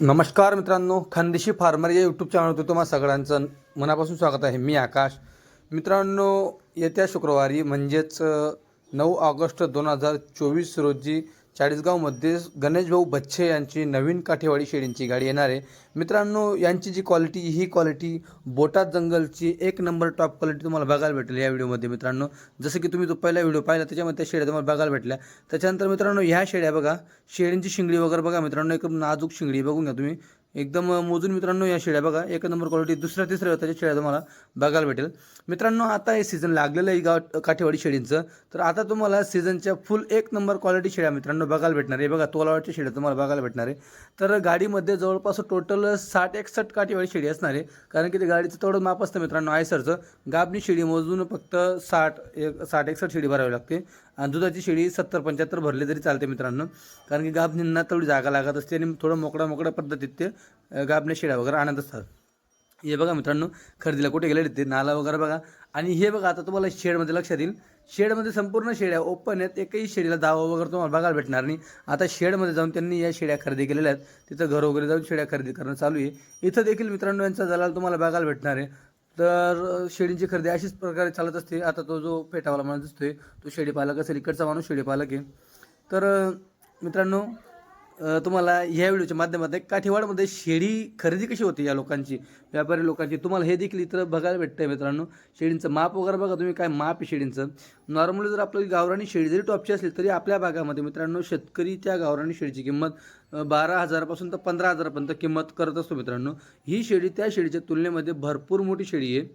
नमस्कार मित्रांनो खानदेशी फार्मर या यूट्यूब चॅनलवर तुम्हा सगळ्यांचं मनापासून स्वागत आहे. मी आकाश. मित्रांनो येत्या शुक्रवारी म्हणजेच नऊ ऑगस्ट दोन हजार चोवीस रोजी चाळीसगावमध्ये गणेश भाऊ बच्छे यांची नवीन काठेवाडी शेळींची गाडी येणार आहे. मित्रांनो यांची जी क्वालिटी ही क्वालिटी बोटात जंगलची एक नंबर टॉप क्वालिटी तुम्हाला बघायला भेटेल या व्हिडिओमध्ये मित्रांनो. जसं की तुम्ही तो पहिला व्हिडिओ पाहिला त्याच्यामध्ये त्या शेळ्या तुम्हाला बघायला भेटल्या. त्याच्यानंतर मित्रांनो ह्या शेळ्या बघा. शेळींची शिंगडी वगैरे बघा मित्रांनो एकदम नाजूक शिंगडी बघून घ्या तुम्ही. एकदम मोजून मित्रांनो या शेळ्या बघा. एक नंबर क्वालिटी दुसऱ्या तिसऱ्या वेताच्या शेळ्या तुम्हाला बघायला भेटेल. मित्रांनो आता हे सीझन लागलेलं आहे गाव काठेवाडी शेळींचं. तर आता तुम्हाला सीझनच्या फुल एक नंबर क्वालिटी शेळ्या मित्रांनो बघायला भेटणार आहे. बघा तोलावाडच्या शेळ्या तुम्हाला बघायला भेटणार आहे. तर गाडीमध्ये जवळपास टोटल साठ एकसष्ट काठेवाडी शेळी असणार आहे. कारण की ते गाडीचं तेवढं माप असतं मित्रांनो आयसरचं. गाबणी शेळी मोजून फक्त साठ एक साठ एकसष्ट शेळी भरावी लागते. आणि दुधाची शेळी सत्तर पंच्याहत्तर भरली तरी चालते मित्रांनो. कारण की गाबणींना तेवढी जागा लागत असते आणि थोडं मोकळ्या मोकळ्या पद्धतीत ते गाबण्या शेळ्या वगैरे आणत असतात. हे बघा मित्रांनो खरेदीला कुठे गेले ते नाला वगैरे बघा. आणि हे बघा आता तुम्हाला शेडमध्ये लक्षात येईल. शेडमध्ये संपूर्ण शेड्या ओपन आहेत. एकही शेडीला दावा वगैरे तुम्हाला बघायला भेटणार नाही. आता शेडमध्ये जाऊन त्यांनी या शेड्या खरेदी केलेल्या आहेत. तिथं घर वगैरे जाऊन शेड्या खरेदी करणं चालू आहे. इथं देखील मित्रांनो यांचा दलाल तुम्हाला बघायला भेटणार आहे. तर शेळींची खरेदी अशीच प्रकारे चालत असते. आता तो जो पेटावाला माणूस दिसतोय तो शेळी पालक असेल इकडचा माणूस शेळी पालक आहे. तर मित्रांनो तुम्हाला ह्या व्हिडिओच्या माध्यमातून काठीवाडमध्ये शेळी खरेदी कशी होते या लोकांची व्यापारी लोकांची? तुम्हाला हे देखील इतर बघायला भेटतंय मित्रांनो. शेळींचं माप वगैरे बघा तुम्ही काय माप आहे शेळींचं? नॉर्मली जर आपलं गावरानी शेळी जरी टॉपची असली तरी आपल्या भागामध्ये मित्रांनो शेतकरी त्या गावरानी शेळीची किंमत बारा हजारापासून तर पंधरा हजारापर्यंत किंमत करत असतो मित्रांनो. ही शेळी त्या शेळीच्या तुलनेमध्ये भरपूर मोठी शेळी आहे.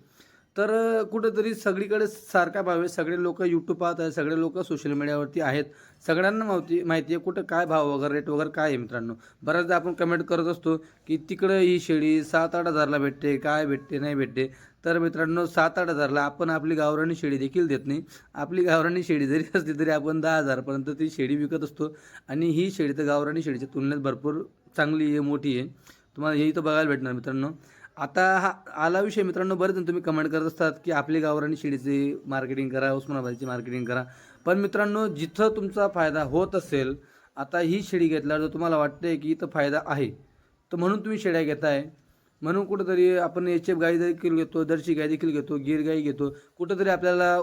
तर कुठंतरी सगळीकडे सारखा भाव आहे. सगळे लोक यूट्यूब पाहत आहेत. सगळे लोक सोशल मीडियावरती आहेत. सगळ्यांना माहिती माहिती आहे कुठं काय भाव वगैरे रेट वगैरे काय आहे मित्रांनो. बऱ्याचदा आपण कमेंट करत असतो की तिकडं ही शेळी सात आठ हजारला भेटते काय भेटते नाही भेटते. तर मित्रांनो सात आठ हजारला आपण आपली गावरानी शेळी देखील देत नाही. आपली गावरानी शेळी जरी असली तरी आपण दहा हजारपर्यंत ती शेळी विकत असतो. आणि ही शेळी तर गावरानी शेळीच्या तुलनेत भरपूर चांगली आहे मोठी आहे. तुम्हाला हे इथं बघायला भेटणार मित्रांनो. आता हा आला विषय मित्रांनो बरेच जण तुम्ही कमेंट करत असतात की आपली गावरानी शेळीची मार्केटिंग करा उस्मानाबादची मार्केटिंग करा. पण मित्रांनो जिथं तुमचा फायदा होत असेल आता ही शेळी घेतल्यावर जर तुम्हाला वाटते की इथं फायदा आहे तर म्हणून तुम्ही शेळ्या घेताय. म्हणून कुठंतरी आपण एच एफ गाई देखील घेतो दर्शी गाई देखील घेतो गिर गाय घेतो. कुठंतरी आपल्याला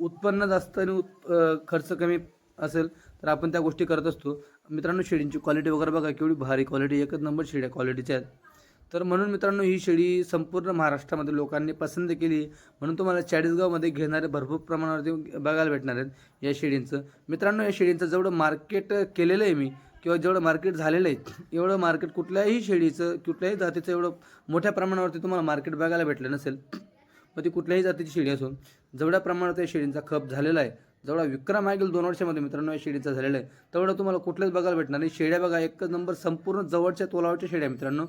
उत्पन्न जास्त आणि उत् खर्च कमी असेल तर आपण त्या गोष्टी करत असतो. मित्रांनो शेळींची क्वालिटी वगैरे बघा केवढी भारी क्वालिटी एकच नंबर शेळ्या क्वालिटीच्या आहेत. तर म्हणून मित्रांनो ही शेळी संपूर्ण महाराष्ट्रामध्ये लोकांनी पसंत केली. म्हणून तुम्हाला चाळीसगावमध्ये घेणारे भरपूर प्रमाणावरती बघायला भेटणार आहेत या शेळींचं. मित्रांनो या शेळींचं जेवढं मार्केट केलेलं आहे मी किंवा जेवढं मार्केट झालेलं आहे एवढं मार्केट कुठल्याही शेळीचं कुठल्याही जातीचं एवढं मोठ्या प्रमाणावरती तुम्हाला मार्केट बघायला भेटलं नसेल मग ती कुठल्याही जातीची शेळी असून जेवढ्या प्रमाणात या शेळींचा खप झालेला आहे जेवढा विक्रम मागील दोन वर्षामध्ये मित्रांनो या शेळीचा झालेला आहे तेवढं तुम्हाला कुठल्याच बघायला भेटणार नाही. शेळ्या बघा एकच नंबर संपूर्ण जवळच्या तोलावरच्या शेड्या मित्रांनो.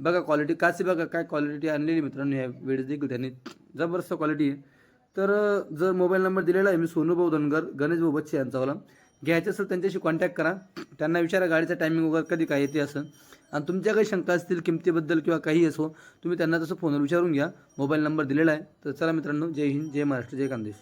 बघा क्वालिटी काची बघा काय क्वालिटी आणलेली मित्रांनो ह्या वेळेस देखील त्यांनी. जबरदस्त क्वालिटी आहे. तर जर मोबाईल नंबर दिलेला आहे मी सोनूभाऊ धनगर गणेश भाऊ बच्चे यांचावाला घ्यायचं असेल त्यांच्याशी कॉन्टॅक्ट करा. त्यांना विचारा गाडीचं टायमिंग वगैरे कधी काय येते असं. आणि तुमच्या काही शंका असतील किमतीबद्दल किंवा काही असो तुम्ही त्यांना तसं फोनवर विचारून घ्या. मोबाईल नंबर दिलेला आहे. तर चला मित्रांनो जय हिंद जय महाराष्ट्र जय खानदेश